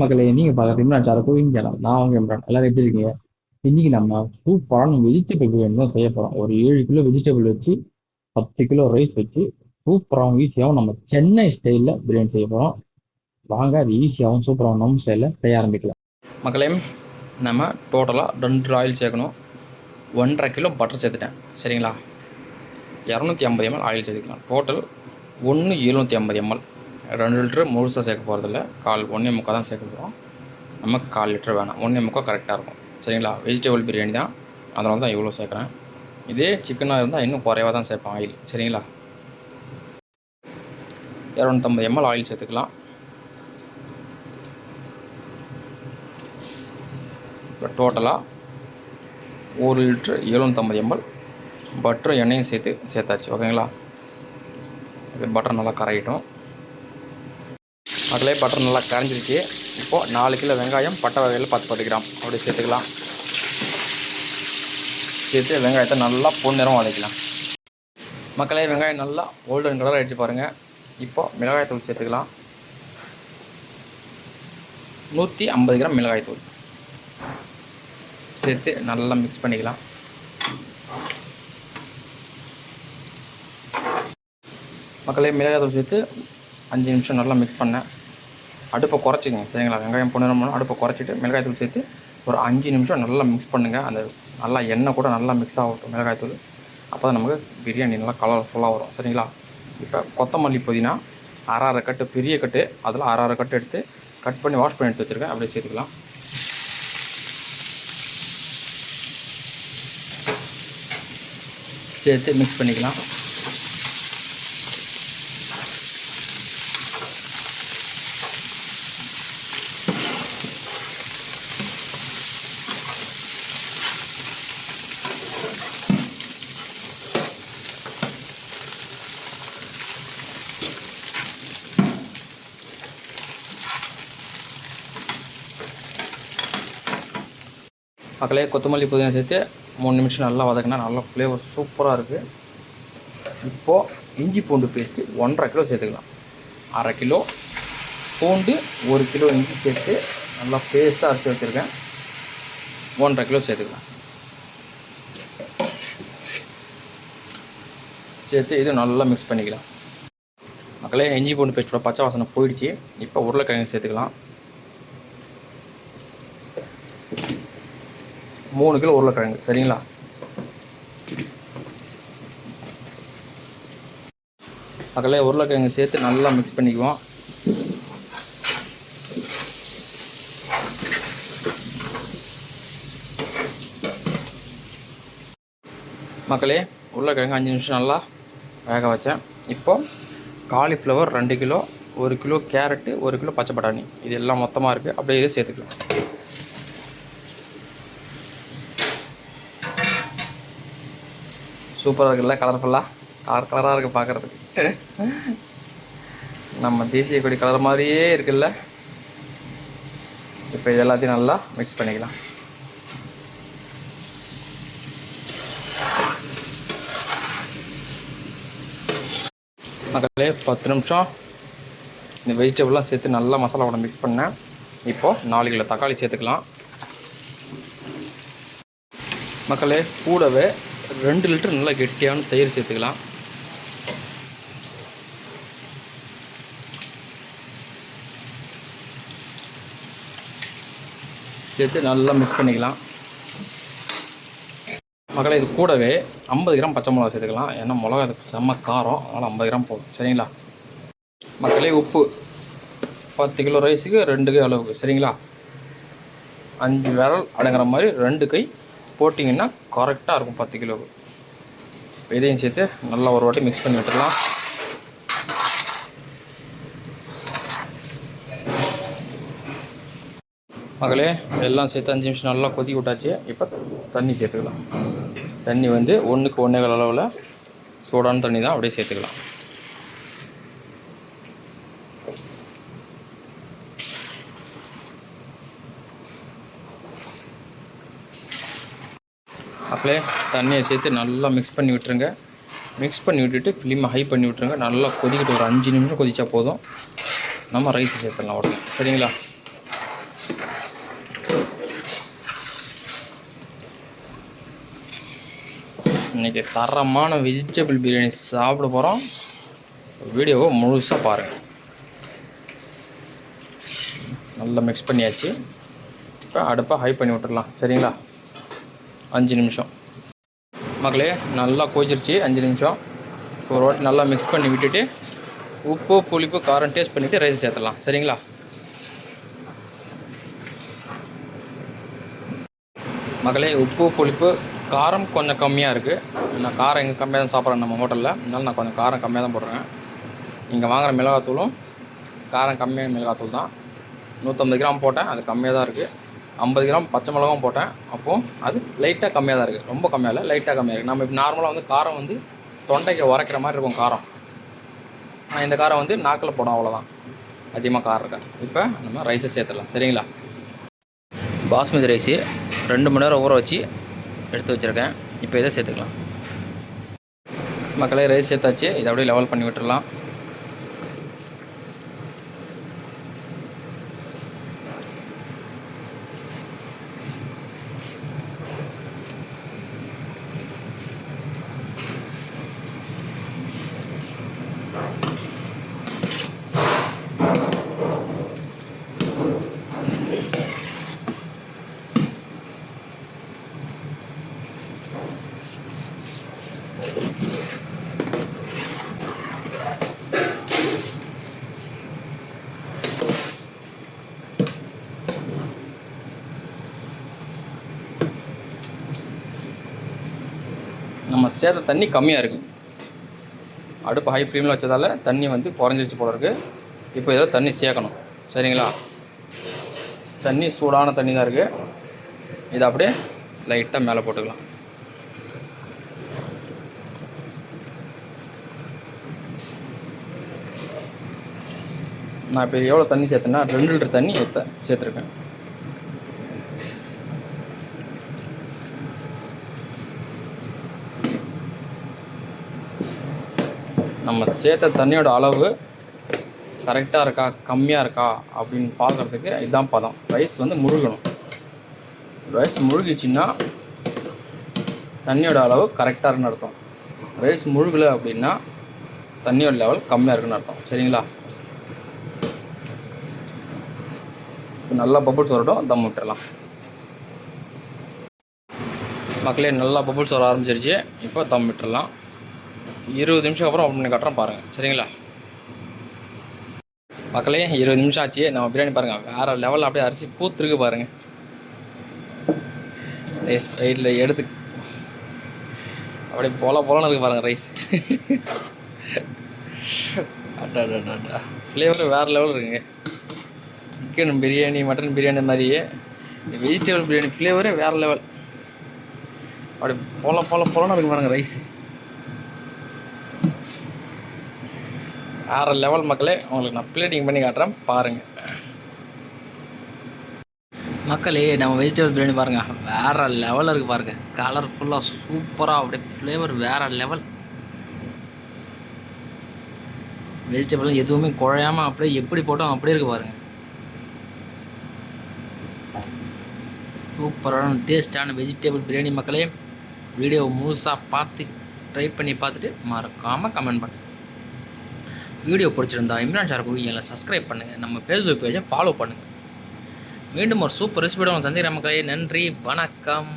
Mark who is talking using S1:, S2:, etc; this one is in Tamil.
S1: மக்களை நீங்க பார்க்குறது இம்ரான் சார் கோவிங் நான் அவங்க இம்ரான் எல்லாரும் எப்படி இருக்கீங்க? இன்னைக்கு நம்ம சூப்பரான வெஜிடபிள் பிரியாணி தான் செய்ய போறோம். ஒரு ஏழு கிலோ வெஜிடபிள் வச்சு பத்து கிலோ ரைஸ் வச்சு சூப்பராகவும் ஈஸியாகவும் நம்ம சென்னை ஸ்டைலில் பிரியாணி செய்ய போறோம். வாங்க அது ஈஸியாகவும் சூப்பராகவும் நம்ம ஸ்டைலில் செய்ய ஆரம்பிக்கலாம்.
S2: மக்களே நம்ம டோட்டலாக ரெண்டு ஆயில் சேர்க்கணும். ஒன்றரை கிலோ பட்டர் சேர்த்துட்டேன். சரிங்களா? இரநூத்தி ஐம்பது எம்எல் ஆயில் சேர்த்துக்கலாம். டோட்டல் ஒன்று எழுநூற்றி ஐம்பது எம்எல் ரெண்டு லிட்டரு முழுசாக சேர்க்க போகிறதில்ல கால் ஒன்றே முக்கால் தான் சேர்க்க போகிறோம் நமக்கு கால் லிட்டர் வேணாம். ஒன்றே முக்கால் கரெக்டாக இருக்கும். சரிங்களா? வெஜிடபிள் பிரியாணி தான். அதனால தான் இவ்வளோ சேர்க்குறேன். இதே சிக்கனாக இருந்தால் இன்னும் குறைவாக தான் சேர்ப்பேன் ஆயில் சரிங்களா? இரநூத்தம்பது எம்எல் ஆயில் சேர்த்துக்கலாம். இப்போ டோட்டலாக ஒரு லிட்ரு எழுநூற்றம்பது எம்எல் பட்டரும் எண்ணெயும் சேர்த்து சேர்த்தாச்சு. ஓகேங்களா? பட்டர் நல்லா கரையிட்டும். அதிலே பட்டர் நல்லா கரைஞ்சிருச்சு இப்போது நாலு கிலோ வெங்காயம் பட்டை வகையில் பத்து பத்து கிராம். அப்படி சேர்த்துக்கலாம். சேர்த்து வெங்காயத்தை நல்லா பொன்னிறம் வதக்கலாம். மக்களே வெங்காயம் நல்லா கோல்டன் கலர் அடித்து பாருங்கள் இப்போது மிளகாய்த்தூள் சேர்த்துக்கலாம். நூற்றி ஐம்பது கிராம் மிளகாய்த்தூள் சேர்த்து நல்லா மிக்ஸ் பண்ணிக்கலாம். மக்களே மிளகாய்த்தூள் சேர்த்து அஞ்சு நிமிஷம் நல்லா மிக்ஸ் பண்ணேன். அடுப்பை குறைச்சிங்க சரிங்களா? வெங்காயம் பொண்ணுறோம்னா அடுப்பை குறைச்சிட்டு மிளகாய்த்தூள் சேர்த்து ஒரு அஞ்சு நிமிஷம் நல்லா மிக்ஸ் பண்ணுங்கள் அந்த நல்லா எண்ணெய் கூட நல்லா மிக்ஸ் ஆகட்டும் மிளகாய்த்தூள் அப்போ தான் நமக்கு பிரியாணி நல்லா கலர்ஃபுல்லாக வரும் சரிங்களா? இப்போ கொத்தமல்லி புதினா அரை அரை கட்டு பெரிய கட்டு அதில் அரை அரை கட்டு எடுத்து கட் பண்ணி வாஷ் பண்ணி எடுத்து வச்சுருக்கேன். அப்படியே சேர்த்துக்கலாம். சேர்த்து மிக்ஸ் பண்ணிக்கலாம். மக்களே கொத்தமல்லி புதினா சேர்த்து மூணு நிமிஷம் நல்லா வதக்கினா நல்லா ஃப்ளேவர் சூப்பராக இருக்குது இப்போது இஞ்சி பூண்டு பேஸ்ட்டு ஒன்றரை கிலோ சேர்த்துக்கலாம். அரை கிலோ பூண்டு ஒரு கிலோ இஞ்சி சேர்த்து நல்லா பேஸ்ட்டாக அரைச்சி வச்சுருக்கேன். ஒன்றரை கிலோ சேர்த்துக்கலாம். சேர்த்து இது நல்லா மிக்ஸ் பண்ணிக்கலாம். மக்களே இஞ்சி பூண்டு பேஸ்ட்டோட பச்சை வாசனை போயிடுச்சு. இப்போ உருளைக்கிழங்கு சேர்த்துக்கலாம். மூணு கிலோ உருளைக்கிழங்கு சரிங்களா? மக்களே உருளைக்கிழங்கு சேர்த்து நல்லா மிக்ஸ் பண்ணிக்குவோம். மக்களே உருளைக்கிழங்கு அஞ்சு நிமிஷம் நல்லா வேக வச்சேன். இப்போது காலிஃப்ளவர் ரெண்டு கிலோ ஒரு கிலோ கேரட்டு ஒரு கிலோ பச்சை பட்டாணி. இது எல்லாம் மொத்தமாக இருக்குது அப்படியே சேர்த்துக்கலாம். சூப்பராக இருக்குல்ல கலர்ஃபுல்லாக கலர் கலராக இருக்குது பார்க்குறதுக்கு நம்ம தேசிய கொடி கலர் மாதிரியே இருக்குல்ல. இப்போ இது எல்லாத்தையும் நல்லா மிக்ஸ் பண்ணிக்கலாம். மக்களே பத்து நிமிஷம். இந்த வெஜிடபிள்லாம் சேர்த்து நல்லா மசாலாவோட மிக்ஸ் பண்ணேன். இப்போது நாலு கிலோ தக்காளி சேர்த்துக்கலாம். மக்களே கூடவே ரெண்டு லிட்டர் நல்லா கெட்டியான தயிர் சேர்த்துக்கலாம். சேர்த்து நல்லா மிக்ஸ் பண்ணிக்கலாம். மக்களை இது கூடவே ஐம்பது கிராம் பச்சை மிளகா சேர்த்துக்கலாம். ஏன்னா மிளகா அது செம்ம காரம். அதனால் ஐம்பது கிராம் போதும். சரிங்களா? மக்களே உப்பு பத்து கிலோ ரைஸுக்கு ரெண்டு கை அளவுக்கு. சரிங்களா? அஞ்சு விரல் அடங்குற மாதிரி ரெண்டு கை போட்டிங்கன்னா கரெக்டாக இருக்கும் பத்து கிலோவுக்கு இதையும் சேர்த்து நல்லா ஒரு வாட்டி மிக்ஸ் பண்ணி விட்டுடலாம். மகளே எல்லாம் சேர்த்து அஞ்சு நிமிஷம் நல்லா கொதி விட்டாச்சு. இப்போ தண்ணி சேர்த்துக்கலாம். தண்ணி வந்து ஒன்றுக்கு ஒன்றே அளவில் சூடான தண்ணி தான் அப்படியே சேர்த்துக்கலாம். அப்படியே தண்ணியை சேர்த்து நல்லா மிக்ஸ் பண்ணி விட்டுருங்க. மிக்ஸ் பண்ணி விட்டுட்டு ஃப்ளீமை ஹை பண்ணி விட்டுருங்க. நல்லா கொதிக்கிட்டு ஒரு அஞ்சு நிமிஷம் கொதிச்சா போதும். நம்ம ரைஸ் சேர்த்துடலாம் உடனே. சரிங்களா? இன்றைக்கி தரமான வெஜிடபிள் பிரியாணி சாப்பிட போகிறோம் வீடியோவை முழுசாக பாருங்கள் நல்லா மிக்ஸ் பண்ணியாச்சு. இப்போ அடுப்பாக ஹை பண்ணி விட்டுடலாம். சரிங்களா? அஞ்சு நிமிஷம். மக்களே நல்லா கோச்சிருச்சு அஞ்சு நிமிஷம். ஒரு வாட்டி நல்லா மிக்ஸ் பண்ணி விட்டுட்டு உப்பு புளிப்பு காரம் டேஸ்ட் பண்ணிவிட்டு ரைஸ் சேர்த்துடலாம். சரிங்களா? மக்களே உப்பு புளிப்பு காரம் கொஞ்சம் கம்மியாக இருக்குது நான் காரம் எங்கே கம்மியாக தான் சாப்பிட்றேன் நம்ம ஹோட்டலில் அதனால் நான் கொஞ்சம் காரம் கம்மியாக தான் போடுறேன். இங்கே வாங்குகிற மிளகாத்தூளும் காரம் கம்மியான மிளகாத்தூள் தான். நூற்றம்பது கிராம் போட்டேன் அது கம்மியாக தான் இருக்குது ஐம்பது கிராம் பச்சை மிளகாவும் போட்டேன். அப்போது அது லைட்டாக கம்மியாக தான் இருக்குது ரொம்ப கம்மியாக இல்லை லைட்டாக கம்மியாக இருக்குது நம்ம இப்போ நார்மலாக வந்து காரம் வந்து தொண்டைக்கு உரைக்கிற மாதிரி இருக்கும் காரம். ஆனால் இந்த காரம் வந்து நாக்கில் போடும் அவ்வளோதான் அதிகமாக காரம் இருக்கா இப்போ நம்ம ரைஸை சேர்த்துடலாம். சரிங்களா? பாஸ்மதி ரைஸு ரெண்டு மணி நேரம் ஊற வச்சு எடுத்து வச்சுருக்கேன். இப்போ இதை சேர்த்துக்கலாம். மக்களே ரைஸ் சேர்த்தாச்சு. இதை அப்படியே லெவல் பண்ணி விட்டுடலாம். நம்ம சேர்த்த தண்ணி கம்மியாக இருக்குது அடுப்பு ஹை ஃப்ளேமில் வச்சதால் தண்ணி வந்து குறைஞ்சிருச்சு போல இருக்குது இப்போ ஏதோ தண்ணி சேர்க்கணும். சரிங்களா? தண்ணி சூடான தண்ணி தான் இருக்குது இதை அப்படியே லைட்டாக மேலே போட்டுக்கலாம். நான் இப்போ எவ்வளோ தண்ணி சேர்த்தேன்னா ரெண்டு லிட்டர் தண்ணி சேர்த்துருக்கேன். நம்ம சேர்த்த தண்ணியோட அளவு கரெக்டாக இருக்கா கம்மியாக இருக்கா அப்படின்னு பார்க்குறதுக்கு இதுதான் பதம். ரைஸ் வந்து முழுகணும் ரைஸ் முழுகிச்சின்னா தண்ணியோட அளவு கரெக்டாக இருக்குன்னு அர்த்தம். ரைஸ் முழுகலை அப்படின்னா தண்ணியோட லெவல் கம்மியாக இருக்குன்னு அர்த்தம். சரிங்களா? இப்போ நல்லா பபுள்ஸ் வரட்டும் தம் விட்டுறலாம் மக்களே நல்லா பபுள்ஸ் வர ஆரம்பிச்சிருச்சு. இப்போ தம் விட்டுறலாம் இருபது நிமிஷம் அப்புறம் ஓப்பன் பண்ணி காட்டுறோம் பாருங்கள் சரிங்களா? மக்களே இருபது நிமிஷம் ஆச்சு. நம்ம பிரியாணி பாருங்கள் வேறு லெவலில் அப்படியே அரிசி பூத்துருக்கு பாருங்கள் ரைஸ் சைடில் எடுத்து அப்படியே போல போலன்னு இருக்கு பாருங்கள் ரைஸ் அட்டா ஃப்ளேவர் வேறு லெவல் இருக்குங்க. சிக்கன் பிரியாணி மட்டன் பிரியாணி மாதிரியே வெஜிடபிள் பிரியாணி ஃப்ளேவரே வேறு லெவல் அப்படி போல போல போலன்னு இருக்கு பாருங்கள் ரைஸ் வேறு லெவல் மக்களே உங்களுக்கு நான் பிளேட்டிங் பண்ணி காட்டுறேன். பாருங்கள் மக்களே நம்ம வெஜிடபிள் பிரியாணி பாருங்கள் வேறு லெவலில் இருக்குது பாருங்கள் கலர்ஃபுல்லாக சூப்பராக அப்படியே ஃப்ளேவர் வேறு லெவல் வெஜிடபிள் எதுவுமே குழையாமல் அப்படியே எப்படி போட்டோம் அப்படியே இருக்குது பாருங்கள் சூப்பரான டேஸ்ட்டான வெஜிடபிள் பிரியாணி மக்களே வீடியோ முழுசாக பார்த்து ட்ரை பண்ணி பார்த்துட்டு மறக்காமல் கமெண்ட் பண்ணுங்கள் வீடியோ பிடிச்சிருந்தா இம்ரான் ஷார் குக்கிங்கில் சப்ஸ்கிரைப் பண்ணுங்கள் நம்ம ஃபேஸ்புக் பேஜை ஃபாலோ பண்ணுங்கள் மீண்டும் ஒரு சூப்பர் ரெசிபியோட சந்திக்கிற மக்களே. நன்றி வணக்கம்.